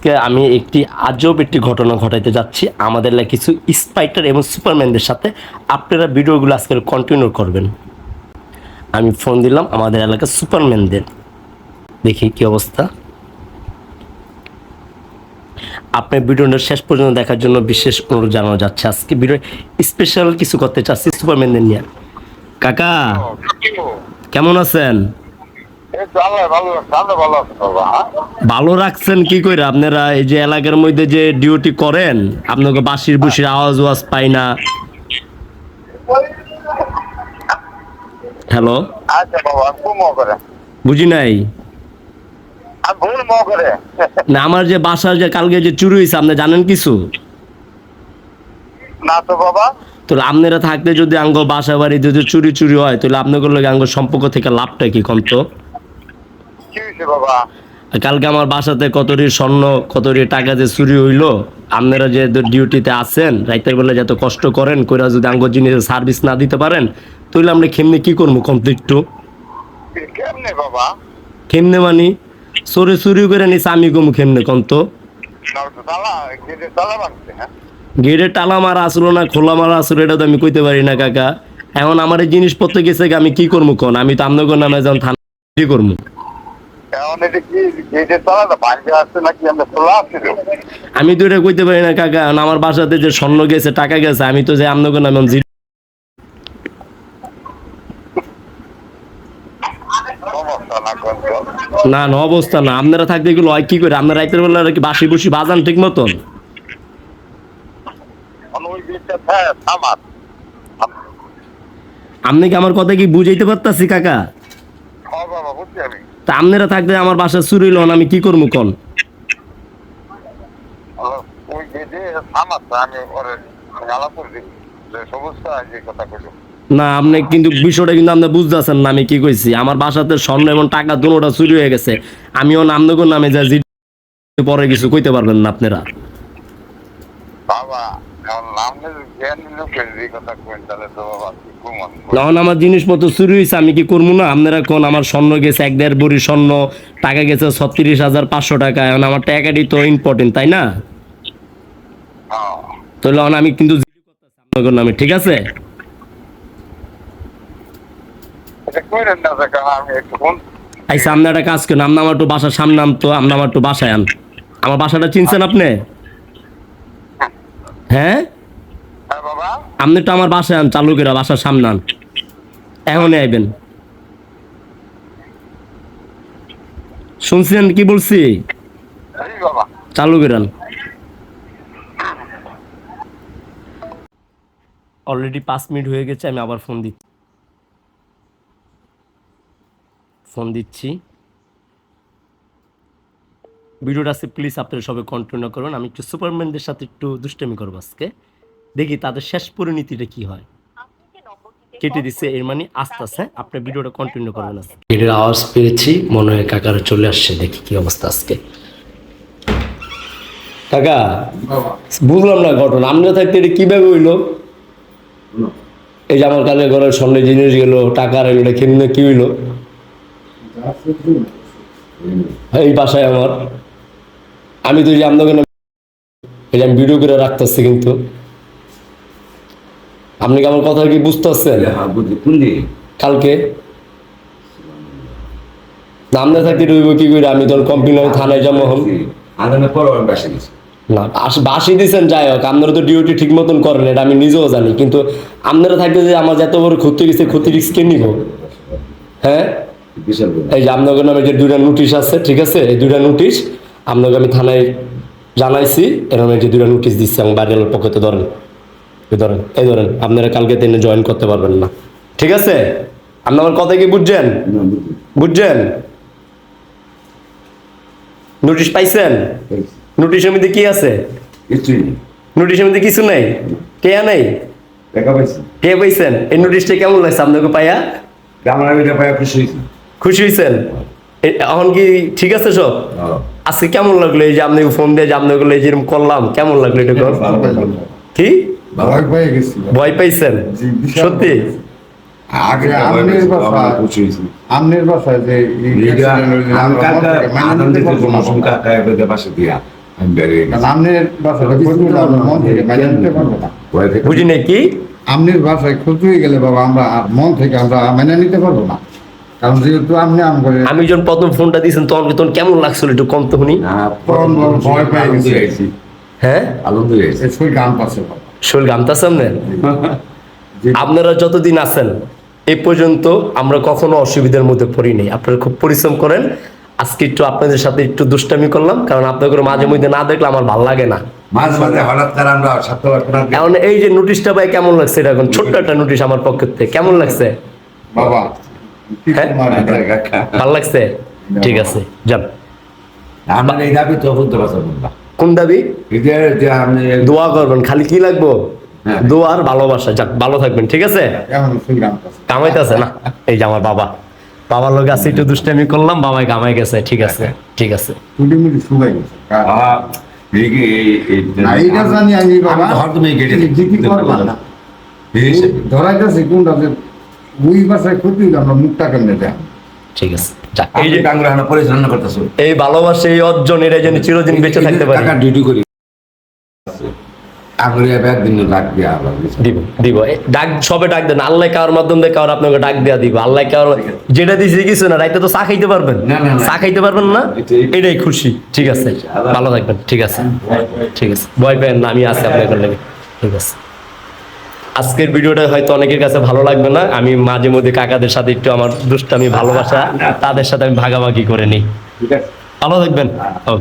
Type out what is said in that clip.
আজকে আমি একটি আজব একটি ঘটনা ঘটাইতে যাচ্ছি। আমাদের কিছু স্পাইটার এবং সুপারম্যানদের সাথে। আপনারা ভিডিওগুলো আজকে কন্টিনিউ করবেন। আমি ফোন দিলাম আমাদের এলাকার সুপারম্যানদের দেখি কি অবস্থা। আপনার ভিডিওটা শেষ পর্যন্ত দেখার জন্য বিশেষ অনুরোধ জানানো যাচ্ছে। আজকে ভিডিও স্পেশাল কিছু করতে চাচ্ছি সুপারম্যানদের নিয়ে। কাকা কেমন আছেন? ভালো রাখছেন কি করে আপনারা এই যে এলাকার মধ্যে যে ডিউটি করেন আপনাকে বাসির বুসির আওয়াজ ওয়াজ পাই না। হ্যালো বুঝি নাই? না আমার যে বাসার যে কালকে যে চুরি হয়েছে আপনি জানেন কিছু? না তো বাবা। তো আপনারা থাকতে যদি আঙ্গ বাসা বাড়ি যদি চুরি চুরি হয় তাহলে আপনাদের লোক আঙ্গ সম্পর্ক থেকে লাভটা কি কম তো? বাবা। কালকে আমার বাসাতে কতটি স্বর্ণ কতটি টাকা যে চুরি হইল আপনারা যে ডিউটিতে আছেন রাইতের বেলা যত কষ্ট করেন কইরা যদি আঙ্গ জিনিসের সার্ভিস না দিতে পারেন তাহলে আমরা খেমনে কি করব কমপ্লিট কেমনে বাবা? কেমনে মানি? চোরে চুরি করে নিছে আমি কমু কেমনে কম তো? না তালা গেটে তালা ভাঙছে হ্যাঁ? টালা মারা আসলো না খোলা মারা আসলো এটা তো আমি কইতে পারি না কাকা। এখন আমার এই জিনিসপত্র গেছে আমি কি করব কোন? আমি তো আপনাদের নামে যখন থানা কি করব? আমি তো? এটা কইতে পারি না কাকা। আমার বাসাতে যে স্বর্ণ গেছে টাকা গেছে আমি তো যে আপনাদের নামে না না অবস্থা না। আপনারা থাকতে গেলে হয় কি করে? আপনারা রাইতের বেলা কি বাসি বুসি বাজান ঠিক মতন? হ্যাঁ আপনি কি আমার কথা কি বুঝাইতে পারতাছি কাকা? হ্যাঁ বাবা বুঝছি আমি। তা আপনারা থাকতে আমার বাসা চুরি হইল না, আমি কি করব কোন? কইলো। না আপনি কিন্তু বিষয়টা কিন্তু আপনি বুঝতেছেন না আমি কি কইছি? আমার বাসাতে স্বর্ণ এবং টাকা দুটোটা চুরি হয়ে গেছে। আমিও নামদগর নামে যা পরে কিছু কইতে পারবেন না আপনারা। বাবা তো তখন আমার জিনিসপত্র চুরি হয়েছে আমি কি করব না? আপনারা কোন আমার স্বর্ণ গেছে এক দেড় বড়ি স্বর্ণ টাকা গেছে ছত্রিশ হাজার পাঁচশো টাকা এখন আমার টাকাটি তো ইম্পর্টেন্ট তাই না? হ্যাঁ। তাহলে আমি কিন্তু নামে ঠিক আছে? আমি একটু আপনি কাজ করেন আপনি আমার একটু বাসার সামনে আন তো আপনি আমার একটু বাসায় আন। আমার বাসাটা চিনছেন আপনি? হ্যাঁ? হ্যাঁ বাবা। আপনি তো আমার বাসায় আন চালু করে বাসার সামনে আন। এখনই আইবেন। শুনছেন কি বলছি? বাবা। চালু করেন অলরেডি পাঁচ মিনিট হয়ে গেছে আমি আবার ফোন দিচ্ছি। ফোন দিচ্ছি। ভিডিওটা আছে প্লিজ আপনারা সবাই কন্টিনিউ করুন আমি একটু সুপারম্যানদের সাথে একটু দুষ্টামি করব আজকে। দেখি তাদের শেষ পরিণতিটা কি হয়। কেটে দিচ্ছে এর মানে আস্তে আস্তে আপনার ভিডিওটা কন্টিনিউ করবেন আজকে। ভিডিওর আওয়াজ পেয়েছি, মনে হয় কাকারা চলে আসছে, দেখি কি অবস্থা আজকে। কাকা, বুঝলাম না ঘটনা আমরা থাকতে এটা কীভাবে হইল? এই যে আমার ঘরের সামনে জিনিস গেল টাকা রইল এটা কেমনে কি হইল? এই বাসায় আমার। আমি তো আপনাকে যে আমি ভিডিও করে রাখতেছি কিন্তু। আপনি কি আমার কথা কি বুঝতে পারছেন হ্যাঁ দিকে? কালকে? নামতে থাকতে রইব কি করে? আমি কমপ্লেন আমি থানায় বাসা গেছি। না বাসি দিচ্ছেন যাই হোক আপনারা তো ডিউটি ঠিক মতন করেন এটা আমি নিজেও জানি। কিন্তু আপনারা থাকতে যে আমার যত বড় ক্ষতি গেছে ক্ষতি রিস্ক কে নিব? হ্যাঁ? এই যে আপনাদের নামে যে দুইটা নোটিশ আছে ঠিক আছে? এই দুইটা নোটিশ আপনাকে আমি থানায় জানাইছি এরকম এই যে দুইটা নোটিশ দিচ্ছি আমি বাড়ির পক্ষতে ধরেন ধরেন এই ধরেন আপনারা কালকে দিনে জয়েন করতে পারবেন না। ঠিক আছে? আপনি আমার কথা কি বুঝছেন? বুঝছেন? নোটিশ পাইছেন। নোটিশের মধ্যে কি আছে? নোটিশের মধ্যে কিছু নাই? টেয়া নাই? কে পাইছেন? এই নোটিশটা কেমন লাগছে আপনাকে পাইয়া? আমার খুশি খুশি হয়েছেন? এখন কি ঠিক আছে সব? হ্যাঁ। আজকে কেমন লাগল এই যে আপনি ফোন দিয়ে যে আপনাকে এই যেরকম করলাম কেমন লাগল এটা কর? কি? ভয় পাইছেন? সত্যি? মন বুঝি নাই কি? আমনের বাসায় ক্ষতি হয়ে গেলে বাবা আমরা মন থেকে আমরা মেনে নিতে পারব না। আপনি আম করে আমি যখন প্রথম ফোনটা দিয়েছেন তখন তখন কেমন লাগছিল একটু কম তো শুনি। হ্যাঁ? শরীর গান পাচ্ছে বাবা। গামতাছে আপনার? আপনারা যতদিন আছেন এই পর্যন্ত আমরা কখনো অসুবিধার মধ্যে পড়ি নাই আপনারা খুব পরিশ্রম করেন। আজকে একটু আপনাদের সাথে একটু দুষ্টামি করলাম কারণ আপনাদের মাঝে মধ্যে না দেখলে আমার ভালো লাগে না। কারণ এই যে নোটিশটা ভাই কেমন লাগছে? এটা এখন ছোট্ট একটা নোটিশ আমার পক্ষ থেকে। কেমন লাগছে? বাবা? ভালো লাগছে? ঠিক আছে যান। আমরা এই দাবি তো বলতে কোন দাবি? দোয়া করবেন খালি কি লাগবো? হ্যাঁ। দোয়া আর ভালোবাসা যাক ভালো থাকবেন ঠিক আছে? কামাইতেছে না? এই যে আমার বাবা। বাবার লোক আছে একটু দুষ্টামি করলাম বাবাই কামাই গেছে ঠিক আছে ঠিক আছে। ধরাইতেছি কোনটা ওই বাসায় ক্ষতি হলে আমরা মুখটা কেমনে দেয়? ঠিক আছে এই এই যে যে পরিচালনা করতেছো। এই ভালোবাসা এই অর্জন এটা যেন চিরদিন বেঁচে থাকতে পারি। টাকা ডিউটি করি ডাক সবে দেন। আল্লাহ মাধ্যম দিয়ে কারোর আপনাকে ডাক দেওয়া দিব। আল্লাহ কারোর যেটা দিয়েছে কিছু না রাইতে তো চা খাইতে পারবেন। চা খাইতে পারবেন না? এটাই- খুশি। ঠিক আছে ভালো থাকবেন। ঠিক আছে ঠিক আছে। ভয় পেন না আমি আছি আপনার ঠিক আছে। আজকের ভিডিওটা হয়তো অনেকের কাছে ভালো লাগবে না। আমি মাঝে মধ্যে কাকাদের সাথে একটু আমার দুষ্টামি ভালোবাসা তাদের সাথে আমি ভাগাভাগি করে নিই। ঠিক আছে। ভালো থাকবেন। ওকে